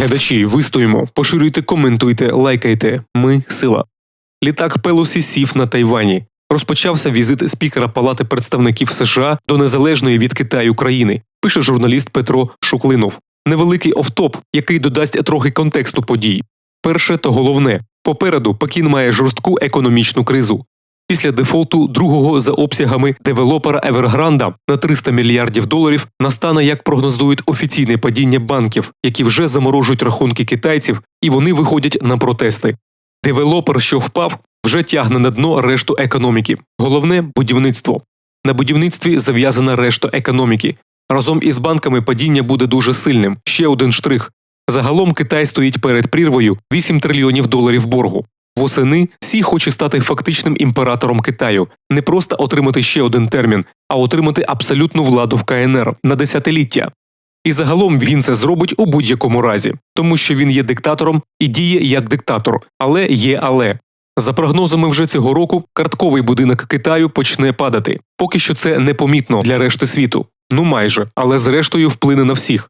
Глядачі, вистоїмо, поширюйте, коментуйте, лайкайте. Ми сила. Літак Пелосі сів на Тайвані. Розпочався візит спікера Палати представників США до незалежної від Китаю країни, пише журналіст Петро Шуклинов. Невеликий офтоп, який додасть трохи контексту подій. Перше та головне попереду Пекін має жорстку економічну кризу. Після дефолту другого за обсягами девелопера Евергранда на 300 мільярдів доларів настане, як прогнозують офіційне падіння банків, які вже заморожують рахунки китайців, і вони виходять на протести. Девелопер, що впав, вже тягне на дно решту економіки. Головне будівництво. На будівництві зав'язана решта економіки. Разом із банками падіння буде дуже сильним. Ще один штрих. Загалом Китай стоїть перед прірвою 8 трильйонів доларів боргу. Восени Сі хоче стати фактичним імператором Китаю, не просто отримати ще один термін, а отримати абсолютну владу в КНР на десятиліття. І загалом він це зробить у будь-якому разі, тому що він є диктатором і діє як диктатор, але є але. За прогнозами вже цього року картковий будинок Китаю почне падати. Поки що це непомітно для решти світу. Ну майже, але зрештою вплине на всіх.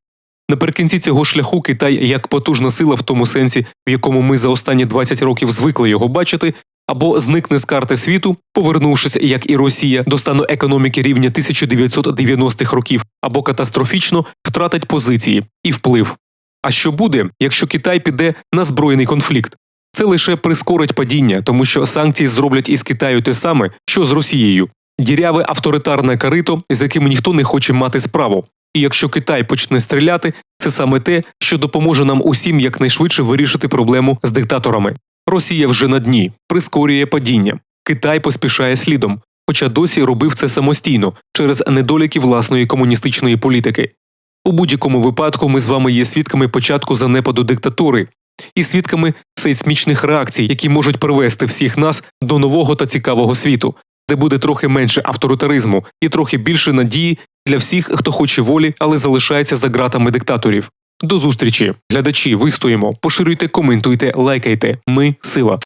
Наприкінці цього шляху Китай як потужна сила в тому сенсі, в якому ми за останні 20 років звикли його бачити, або зникне з карти світу, повернувшись, як і Росія, до стану економіки рівня 1990-х років, або катастрофічно втратить позиції і вплив. А що буде, якщо Китай піде на збройний конфлікт? Це лише прискорить падіння, тому що санкції зроблять із Китаю те саме, що з Росією. Діряве авторитарне карито, з яким ніхто не хоче мати справу. І якщо Китай почне стріляти, це саме те, що допоможе нам усім якнайшвидше вирішити проблему з диктаторами. Росія вже на дні, прискорює падіння. Китай поспішає слідом, хоча досі робив це самостійно через недоліки власної комуністичної політики. У будь-якому випадку ми з вами є свідками початку занепаду диктатури і свідками сейсмічних реакцій, які можуть привести всіх нас до нового та цікавого світу, де буде трохи менше авторитаризму і трохи більше надії для всіх, хто хоче волі, але залишається за ґратами диктаторів. До зустрічі, глядачі, вистоїмо, поширюйте, коментуйте, лайкайте. Ми сила.